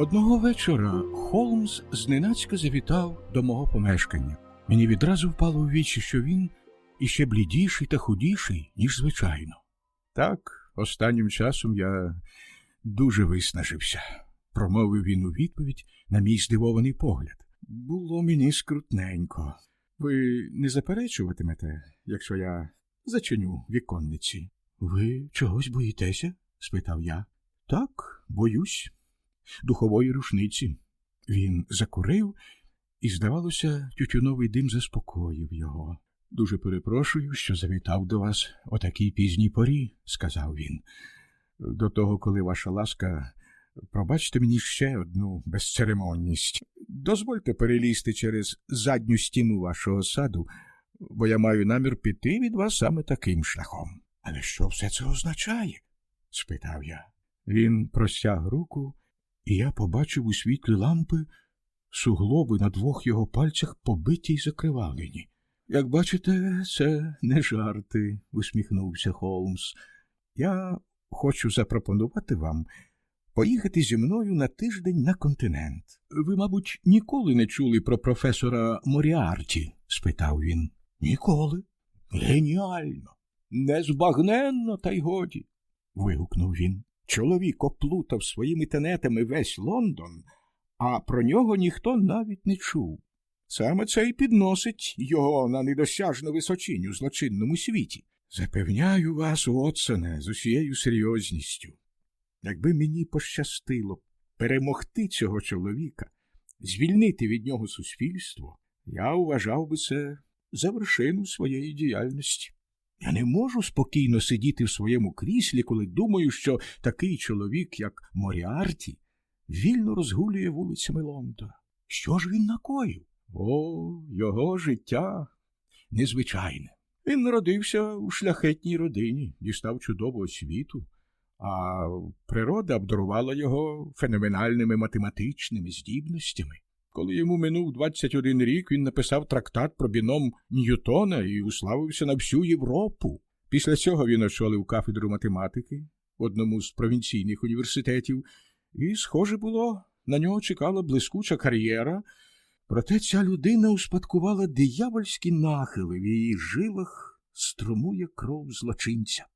Одного вечора Холмс зненацька завітав до мого помешкання. Мені відразу впало в вічі, що він іще блідіший та худіший, ніж звичайно. Так, останнім часом я дуже виснажився, промовив він у відповідь на мій здивований погляд. Було мені скрутненько. Ви не заперечуватимете, якщо я зачиню віконниці? Ви чогось боїтеся? спитав я. Так, боюсь. Духової рушниці. Він закурив, і, здавалося, тютюновий дим заспокоїв його. Дуже перепрошую, що завітав до вас о такій пізній порі, сказав він. До того, коли ваша ласка, пробачте мені ще одну безцеремонність. Дозвольте перелізти через задню стіну вашого саду, бо я маю намір піти від вас саме таким шляхом. Але що все це означає? спитав я. Він простяг руку, і я побачив у світлі лампи суглоби на двох його пальцях побиті й закривавлені. Як бачите, це не жарти, усміхнувся Холмс. Я хочу запропонувати вам поїхати зі мною на тиждень на континент. Ви, мабуть, ніколи не чули про професора Моріарті? спитав він. Ніколи. Геніально, незбагненно, та й годі. вигукнув він. Чоловік оплутав своїми тенетами весь Лондон, а про нього ніхто навіть не чув. Саме це й підносить його на недосяжну височинь у злочинному світі. Запевняю вас, Уотсоне, з усією серйозністю. Якби мені пощастило перемогти цього чоловіка, звільнити від нього суспільство, я вважав би це за вершину своєї діяльності. Я не можу спокійно сидіти в своєму кріслі, коли думаю, що такий чоловік, як Моріарті, вільно розгулює вулицями Лондона. Що ж він накоїв? О, його життя незвичайне. Він народився у шляхетній родині, дістав чудову освіту, а природа обдарувала його феноменальними математичними здібностями. Коли йому минув 21 рік, він написав трактат про біном Ньютона і уславився на всю Європу. Після цього він очолив кафедру математики в одному з провінційних університетів, і, схоже було, на нього чекала блискуча кар'єра. Проте ця людина успадкувала диявольські нахили в її жилах струмує кров злочинця.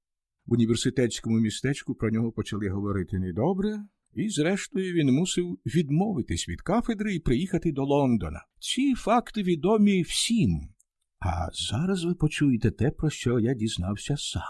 В університетському містечку про нього почали говорити недобре, і, зрештою, він мусив відмовитись від кафедри і приїхати до Лондона. Ці факти відомі всім. А зараз ви почуєте те, про що я дізнався сам.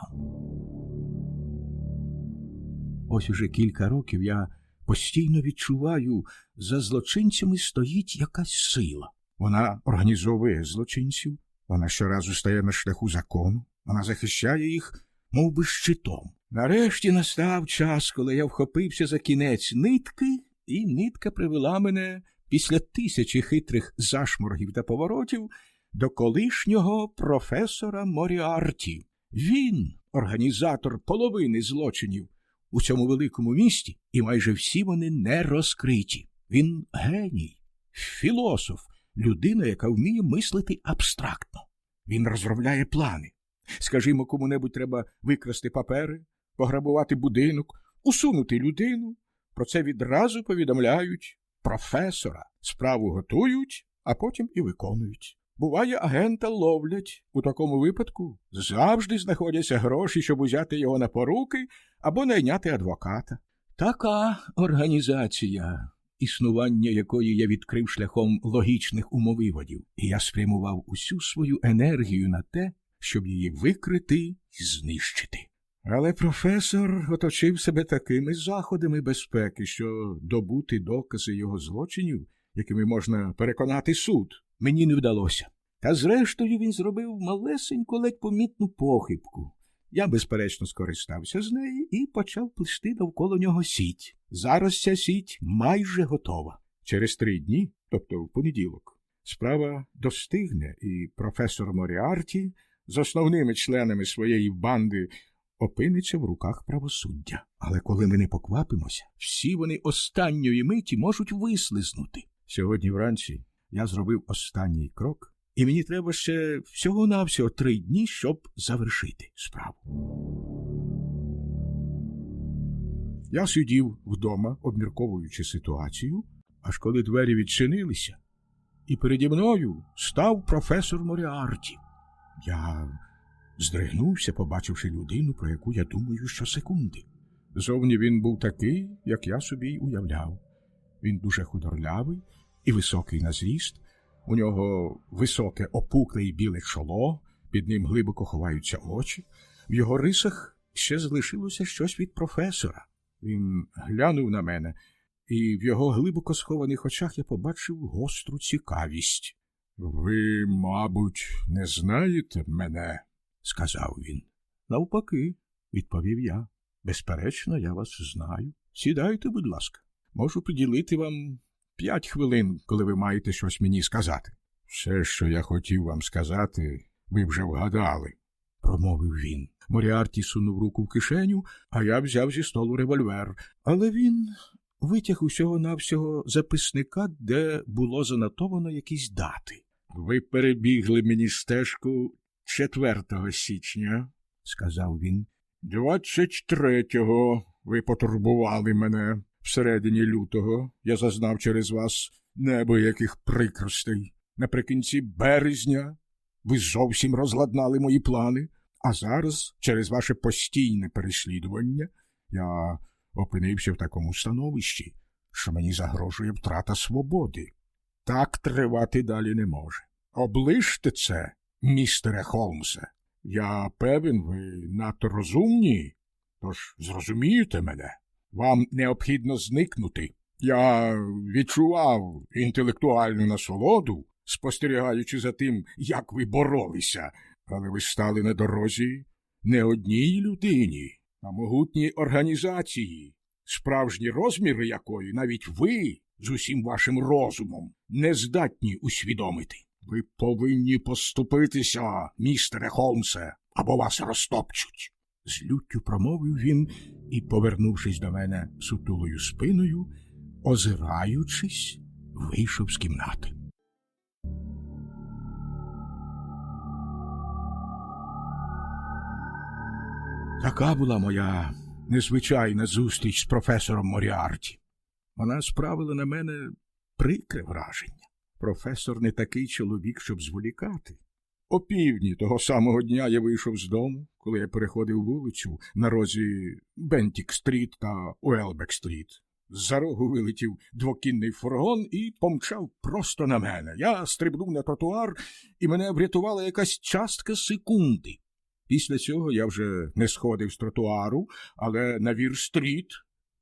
Ось уже кілька років я постійно відчуваю, за злочинцями стоїть якась сила. Вона організовує злочинців, вона щоразу стає на шляху закону, вона захищає їх, мов би, щитом. Нарешті настав час, коли я вхопився за кінець нитки, і нитка привела мене після тисячі хитрих зашморгів та поворотів до колишнього професора Моріарті. Він, організатор половини злочинів у цьому великому місті, і майже всі вони не розкриті. Він геній, філософ, людина, яка вміє мислити абстрактно. Він розробляє плани. Скажімо, кому-небудь треба викрасти папери, пограбувати будинок, усунути людину. Про це відразу повідомляють професора. Справу готують, а потім і виконують. Буває, агента ловлять. У такому випадку завжди знаходяться гроші, щоб узяти його на поруки або найняти адвоката. Така організація, існування якої я відкрив шляхом логічних умовиводів, і я спрямував усю свою енергію на те, щоб її викрити і знищити. Але професор оточив себе такими заходами безпеки, що добути докази його злочинів, якими можна переконати суд, мені не вдалося. Та зрештою він зробив малесеньку ледь помітну похибку. Я, безперечно, скористався з неї і почав плести довкола нього сіть. Зараз ця сіть майже готова. Через три дні, тобто в понеділок, справа достигне, і професор Моріарті з основними членами своєї банди опиниться в руках правосуддя. Але коли ми не поквапимося, всі вони останньої миті можуть вислизнути. Сьогодні вранці я зробив останній крок, і мені треба ще всього-навсього три дні, щоб завершити справу. Я сидів вдома, обмірковуючи ситуацію, аж коли двері відчинилися, і переді мною став професор Моріарті. Я здригнувся, побачивши людину, про яку я думаю щосекунди. Зовні він був такий, як я собі й уявляв. Він дуже худорлявий і високий на зріст. У нього високе опукле і біле чоло, під ним глибоко ховаються очі. В його рисах ще залишилося щось від професора. Він глянув на мене, і в його глибоко схованих очах я побачив гостру цікавість. Ви, мабуть, не знаєте мене, сказав він. Навпаки, відповів я. Безперечно, я вас знаю. Сідайте, будь ласка, можу приділити вам п'ять хвилин, коли ви маєте щось мені сказати. Все, що я хотів вам сказати, ви вже вгадали, промовив він. Моріарті сунув руку в кишеню, а я взяв зі столу револьвер. Але він витяг усього навсього записника, де було занотовано якісь дати. Ви перебігли мені стежку 4 січня, сказав він. Двадцять третього ви потурбували мене всередині лютого. Я зазнав через вас небояких прикростей. Наприкінці березня ви зовсім розладнали мої плани, а зараз, через ваше постійне переслідування, я опинився в такому становищі, що мені загрожує втрата свободи. Так тривати далі не може. Оближте це, містере Холмсе. Я певен, ви надто розумні, тож зрозумієте мене. Вам необхідно зникнути. Я відчував інтелектуальну насолоду, спостерігаючи за тим, як ви боролися, але ви стали на дорозі не одній людині, а могутній організації, справжні розміри якої навіть ви з усім вашим розумом не здатні усвідомити. Ви повинні поступитися, містере Холмсе, або вас розтопчуть. З люттю промовив він і, повернувшись до мене сутулою спиною, озираючись, вийшов з кімнати. Така була моя незвичайна зустріч з професором Моріарті. Вона справила на мене прикре враження. Професор не такий чоловік, щоб зволікати. О півдні того самого дня я вийшов з дому, коли я переходив вулицю на розі Бентік-стріт та Уелбек-стріт. З-за рогу вилетів двокінний фургон і помчав просто на мене. Я стрибнув на тротуар, і мене врятувала якась частка секунди. Після цього я вже не сходив з тротуару, але на Вір-стріт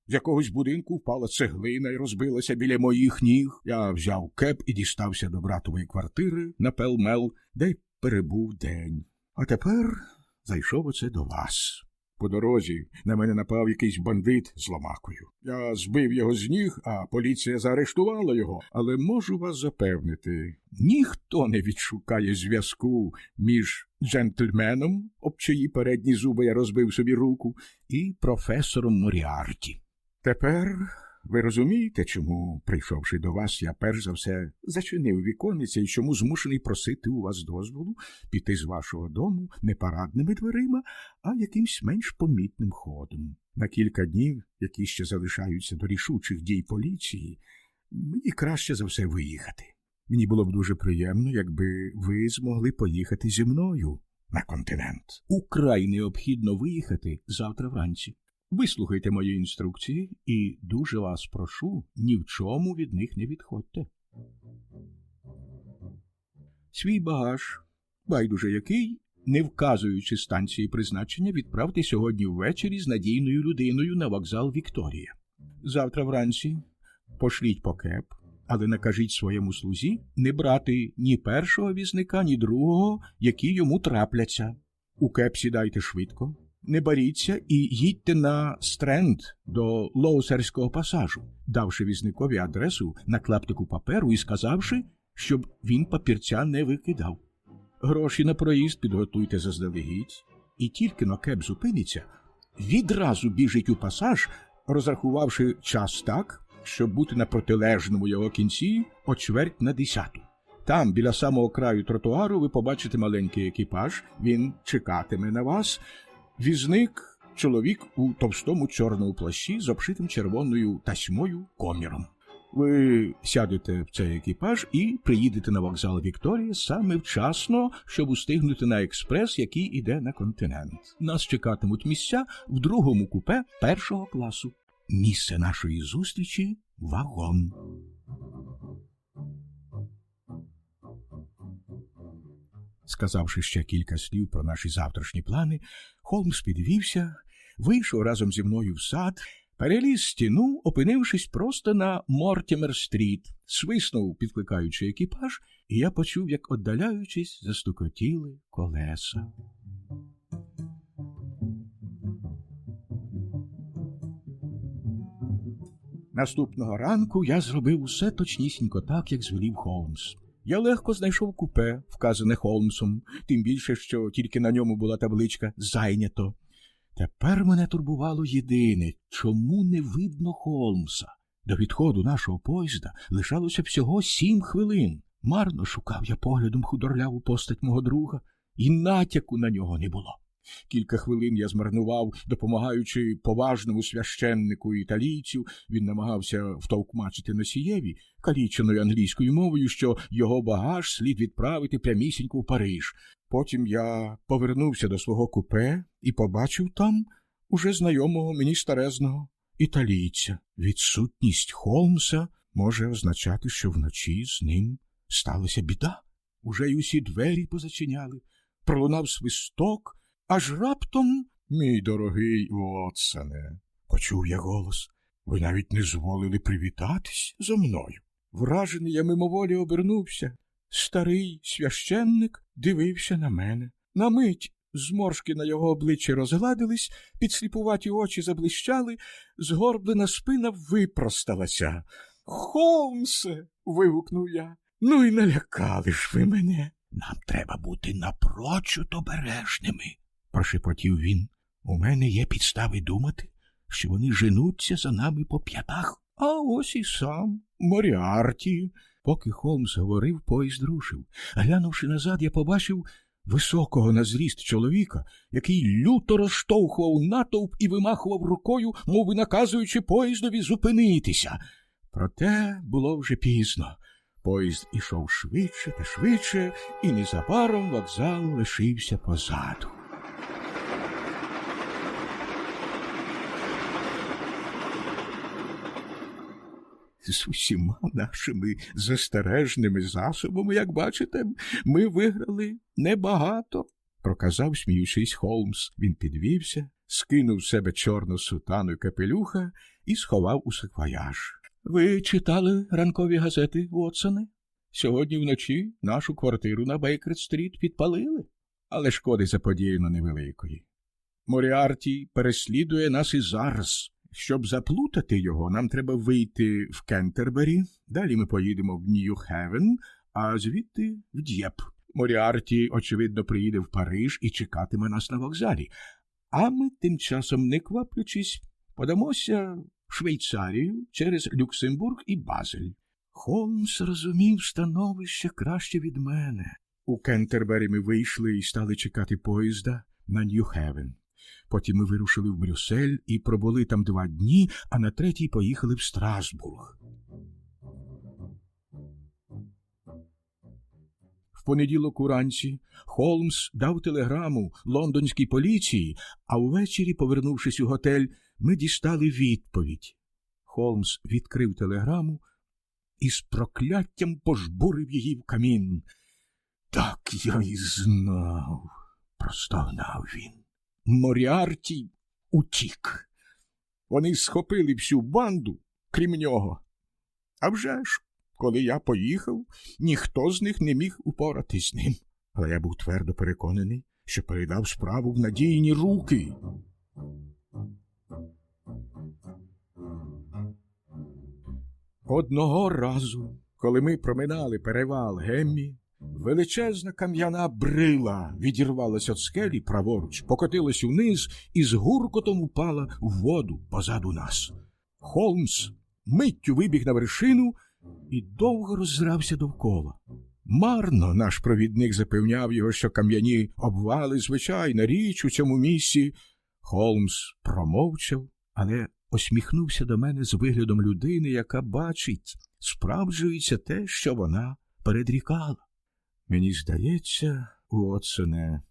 з якогось будинку впала цеглина і розбилася біля моїх ніг. Я взяв кеп і дістався до братової квартири на Пелмел, де й перебув день. А тепер зайшов оце до вас. По дорозі на мене напав якийсь бандит з ломакою. Я збив його з ніг, а поліція заарештувала його. Але можу вас запевнити, ніхто не відшукає зв'язку між джентльменом, об чиї передні зуби я розбив собі руку, і професором Моріарті. Тепер ви розумієте, чому, прийшовши до вас, я перш за все зачинив віконниця і чому змушений просити у вас дозволу піти з вашого дому не парадними дверима, а якимсь менш помітним ходом. На кілька днів, які ще залишаються до рішучих дій поліції, мені краще за все виїхати. Мені було б дуже приємно, якби ви змогли поїхати зі мною на континент. Украй необхідно виїхати завтра вранці. Вислухайте мої інструкції і дуже вас прошу, ні в чому від них не відходьте. Свій багаж, байдуже який, не вказуючи станції призначення, відправте сьогодні ввечері з надійною людиною на вокзал Вікторія. Завтра вранці пошліть по кеп, але накажіть своєму слузі не брати ні першого візника, ні другого, які йому трапляться. У кеп сідайте швидко, не боріться і їдьте на стренд до Лоусерського пасажу, давши візникові адресу на клаптику паперу і сказавши, щоб він папірця не викидав. Гроші на проїзд підготуйте заздалегідь, і тільки но кеп зупиниться, відразу біжить у пасаж, розрахувавши час так, щоб бути на протилежному його кінці о чверть на десяту. Там, біля самого краю тротуару, ви побачите маленький екіпаж, він чекатиме на вас. Візник чоловік у товстому чорному плащі з обшитим червоною тасьмою коміром. Ви сядете в цей екіпаж і приїдете на вокзал Вікторія саме вчасно, щоб устигнути на експрес, який іде на континент. Нас чекатимуть місця в другому купе першого класу. Місце нашої зустрічі вагон. Сказавши ще кілька слів про наші завтрашні плани, Холмс підвівся, вийшов разом зі мною в сад, переліз стіну, опинившись просто на Мортімер-стріт, свиснув, підкликаючи екіпаж, і я почув, як, отдаляючись, застукотіли колеса. Наступного ранку я зробив усе точнісінько так, як звелів Холмс. Я легко знайшов купе, вказане Холмсом, тим більше, що тільки на ньому була табличка зайнято. Тепер мене турбувало єдине чому не видно Холмса. До відходу нашого поїзда лишалося всього сім хвилин. Марно шукав я поглядом худорляву постать мого друга, і натяку на нього не було. Кілька хвилин я змарнував, допомагаючи поважному священнику італійцю, він намагався втовкмачити носієві каліченою англійською мовою, що його багаж слід відправити прямісінько в Париж. Потім я повернувся до свого купе і побачив там уже знайомого мені старезного італійця. Відсутність Холмса може означати, що вночі з ним сталася біда. Уже й усі двері позачиняли, пролунав свисток. Аж раптом, мій дорогий Вотсоне, почув я голос. Ви навіть не зволили привітатись зо мною. Вражений я мимоволі обернувся. Старий священник дивився на мене. На мить зморшки на його обличчі розгладились, підсліпуваті очі заблищали, згорблена спина випросталася. Холмсе. вигукнув я. Ну і налякали ж ви мене. Нам треба бути напрочуд обережними прошепотів він. У мене є підстави думати, що вони женуться за нами по п'ятах. А ось і сам Моріарті. Поки Холмс говорив, поїзд рушив. Глянувши назад, я побачив високого на зріст чоловіка, який люто розштовхував натовп і вимахував рукою, мов наказуючи поїздові зупинитися. Проте було вже пізно. Поїзд ішов швидше та швидше, і незабаром вокзал лишився позаду. З усіма нашими застережними засобами, як бачите, ми виграли небагато, проказав, сміючись, Холмс. Він підвівся, скинув з себе чорну сутану й капелюха і сховав у саквояж. Ви читали ранкові газети, Вотсоне? Сьогодні вночі нашу квартиру на Бейкерт-стріт підпалили, але шкоди заподіяно невеликої. Моріарті переслідує нас і зараз. Щоб заплутати його, нам треба вийти в Кентербері, далі ми поїдемо в Нью-Хевен, а звідти в Д'єп. Моріарті, очевидно, приїде в Париж і чекатиме нас на вокзалі. А ми тим часом, не кваплячись, подамося в Швейцарію через Люксембург і Базель. Холмс розумів становище краще від мене. У Кентербері ми вийшли і стали чекати поїзда на Нью-Хевен. Потім ми вирушили в Брюссель і пробули там два дні, а на третій поїхали в Страсбург. В понеділок уранці Холмс дав телеграму лондонській поліції, а увечері, повернувшись у готель, ми дістали відповідь. Холмс відкрив телеграму і з прокляттям пожбурив її в камін. Так я й знав, простогнав він. Моріарті утік. Вони схопили всю банду, крім нього. А вже ж, коли я поїхав, ніхто з них не міг упоратись з ним. Але я був твердо переконаний, що передав справу в надійні руки. Одного разу, коли ми проминали перевал Геммі, Величезна кам'яна брила відірвалася від скелі праворуч, покотилась униз і з гуркотом упала в воду позаду нас. Холмс миттю вибіг на вершину і довго роззирався довкола. Марно наш провідник запевняв його, що кам'яні обвали звичайна річ у цьому місці, Холмс промовчав, але осміхнувся до мене з виглядом людини, яка бачить, справджується те, що вона передрікала. Мені здається, Уотсоне,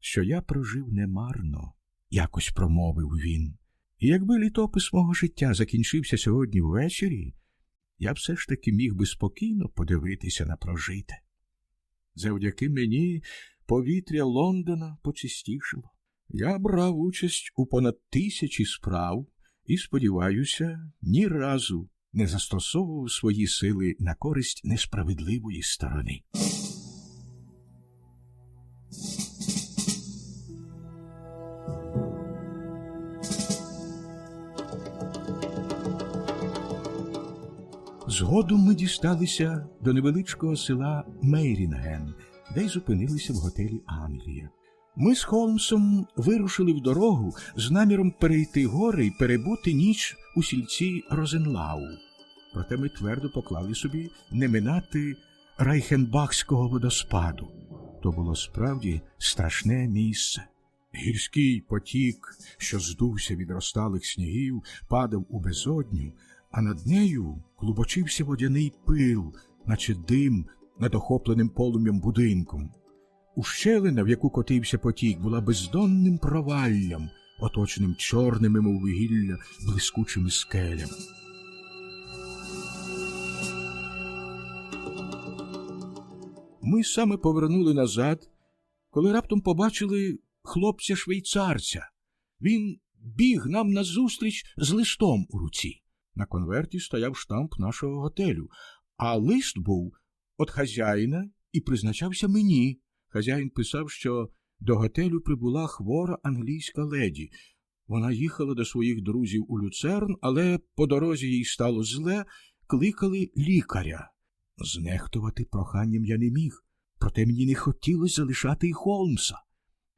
що я прожив немарно, якось промовив він. І якби літопис мого життя закінчився сьогодні ввечері, я все ж таки міг би спокійно подивитися на прожите. Завдяки мені повітря Лондона почистішило. Я брав участь у понад тисячі справ і, сподіваюся, ні разу не застосовував свої сили на користь несправедливої сторони. Згодом ми дісталися до невеличкого села Мейрінген, де й зупинилися в готелі Англія. Ми з Холмсом вирушили в дорогу з наміром перейти гори і перебути ніч у сільці Розенлау. Проте ми твердо поклали собі не минати Райхенбахського водоспаду. То було справді страшне місце. Гірський потік, що здувся від розталих снігів, падав у безодню, а над нею клубочився водяний пил, наче дим над охопленим полум'ям будинком. Ущелина, в яку котився потік, була бездонним проваллям, оточеним чорними, мов вугілля, блискучими скелями. Ми саме повернули назад, коли раптом побачили хлопця швейцарця. Він біг нам назустріч з листом у руці. На конверті стояв штамп нашого готелю, а лист був від хазяїна і призначався мені. Хазяїн писав, що до готелю прибула хвора англійська леді. Вона їхала до своїх друзів у люцерн, але по дорозі їй стало зле, кликали лікаря. Знехтувати проханням я не міг, проте мені не хотілося залишати й Холмса.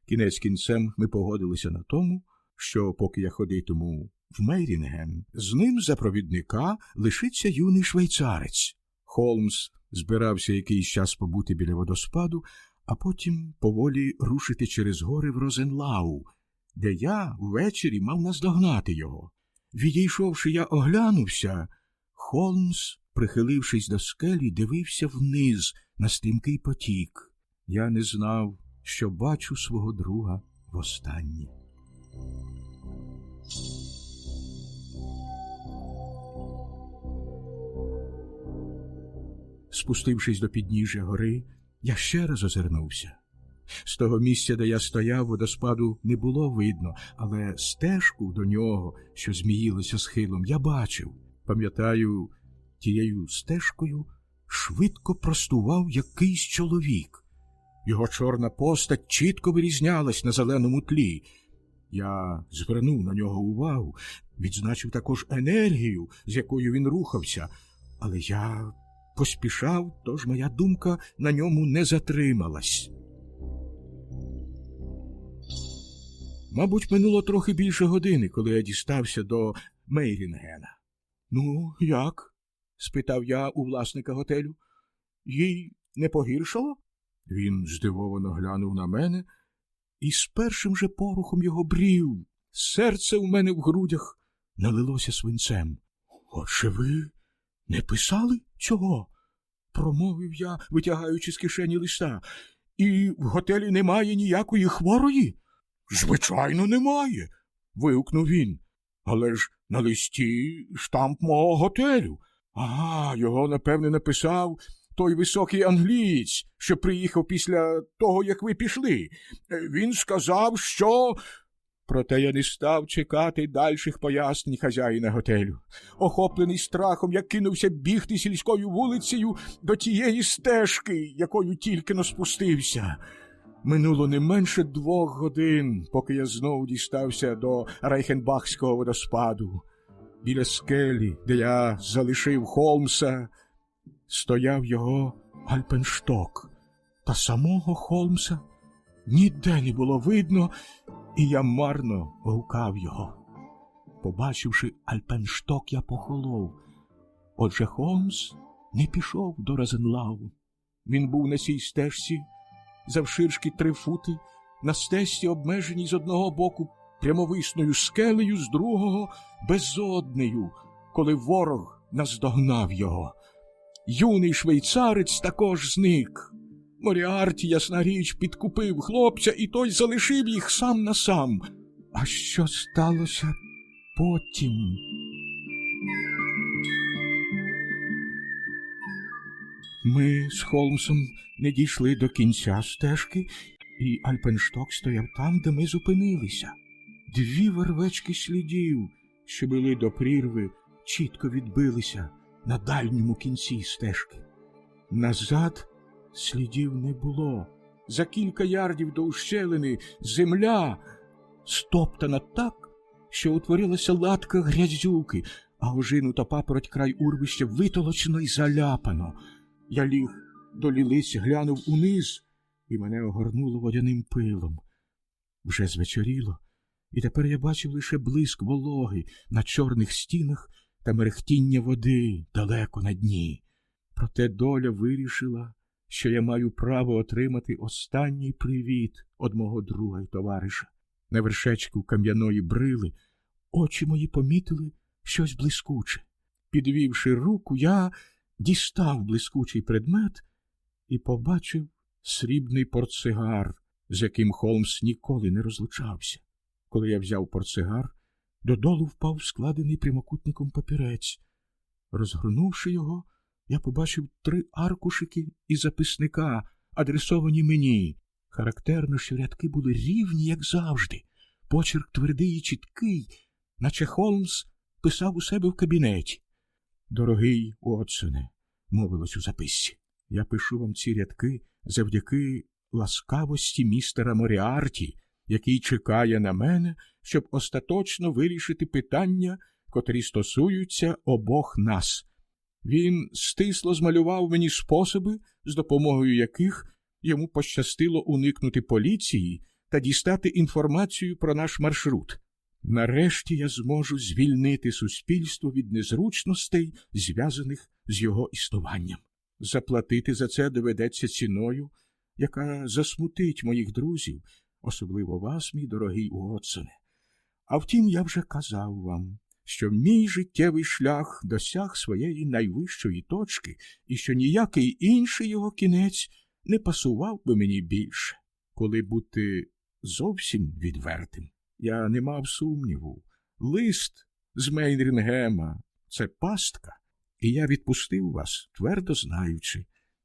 Кінець кінцем ми погодилися на тому, що, поки я ходитиму в Мейрінген, з ним за провідника лишиться юний швейцарець. Холмс збирався якийсь час побути біля водоспаду, а потім поволі рушити через гори в Розенлау, де я ввечері мав наздогнати його. Відійшовши, я оглянувся, Холмс, прихилившись до скелі, дивився вниз на стрімкий потік. Я не знав, що бачу свого друга востаннє. Спустившись до підніжжя гори, я ще раз озирнувся. З того місця, де я стояв, водоспаду не було видно, але стежку до нього, що зміїлася схилом, я бачив. Пам'ятаю, тією стежкою швидко простував якийсь чоловік. Його чорна постать чітко вирізнялась на зеленому тлі. Я звернув на нього увагу, відзначив також енергію, з якою він рухався, але я поспішав, тож моя думка на ньому не затрималась. Мабуть, минуло трохи більше години, коли я дістався до Мейрінгена. Ну, як? спитав я у власника готелю. Їй не погіршало? Він здивовано глянув на мене, і з першим же порухом його брів. Серце у мене в грудях налилося свинцем. Отже ви не писали чого? промовив я, витягаючи з кишені листа. І в готелі немає ніякої хворої? Звичайно, немає. вигукнув він. Але ж на листі штамп мого готелю. Ага, його, напевне, написав той високий англієць, що приїхав після того, як ви пішли. Він сказав, що. Проте я не став чекати дальших пояснень хазяїна готелю. Охоплений страхом, я кинувся бігти сільською вулицею до тієї стежки, якою тільки но спустився. Минуло не менше двох годин, поки я знову дістався до Райхенбахського водоспаду. Біля скелі, де я залишив Холмса, стояв його Альпеншток, та самого Холмса ніде не було видно, і я марно гукав його. Побачивши Альпеншток, я похолов. Отже Холмс не пішов до Розенлау. Він був на цій стежці завширшки три фути, на стежці обмеженій з одного боку прямовисною скелею, з другого безоднею, коли ворог наздогнав його. Юний швейцарець також зник. Моріарті, ясна річ, підкупив хлопця, і той залишив їх сам на сам. А що сталося потім? Ми з Холмсом не дійшли до кінця стежки, і Альпеншток стояв там, де ми зупинилися. Дві вервечки слідів, що були до прірви, чітко відбилися на дальньому кінці стежки. Назад слідів не було. За кілька ярдів до ущелини земля стоптана так, що утворилася латка грязюки, а ожину та папороть край урвища витолочено й заляпано. Я ліг до лілиць, глянув униз, і мене огорнуло водяним пилом. Вже звечоріло, і тепер я бачив лише блиск вологи на чорних стінах та мерехтіння води далеко на дні. Проте доля вирішила, що я маю право отримати останній привіт од мого друга й товариша. На вершечку кам'яної брили очі мої помітили щось блискуче. Підвівши руку, я дістав блискучий предмет і побачив срібний портсигар, з яким Холмс ніколи не розлучався. Коли я взяв портсигар, додолу впав складений прямокутником папірець. Розгорнувши його, я побачив три аркушики і записника, адресовані мені. Характерно, що рядки були рівні, як завжди. Почерк твердий і чіткий, наче Холмс писав у себе в кабінеті. Дорогий Отсоне, мовилось у записці, я пишу вам ці рядки завдяки ласкавості містера Моріарті, який чекає на мене, щоб остаточно вирішити питання, котрі стосуються обох нас. Він стисло змалював мені способи, з допомогою яких йому пощастило уникнути поліції та дістати інформацію про наш маршрут. Нарешті я зможу звільнити суспільство від незручностей, зв'язаних з його існуванням. Заплатити за це доведеться ціною, яка засмутить моїх друзів, особливо вас, мій дорогий Уотсоне. А втім, я вже казав вам, що мій життєвий шлях досяг своєї найвищої точки і що ніякий інший його кінець не пасував би мені більше. Коли бути зовсім відвертим, я не мав сумніву. Лист з Мейнрінгема це пастка, і я відпустив вас, твердо знаючи,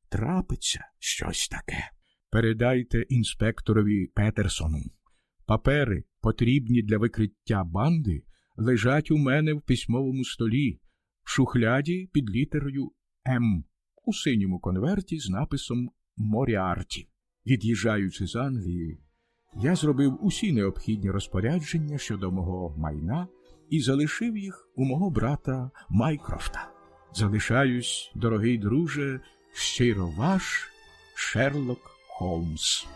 трапиться щось таке. Передайте інспекторові Петерсону. Папери, потрібні для викриття банди, лежать у мене в письмовому столі, в шухляді під літерою М у синьому конверті з написом Моріарті. Від'їжджаючи з Англії, я зробив усі необхідні розпорядження щодо мого майна і залишив їх у мого брата Майкрофта. Залишаюсь, дорогий друже, щиро ваш Шерлок Холмс.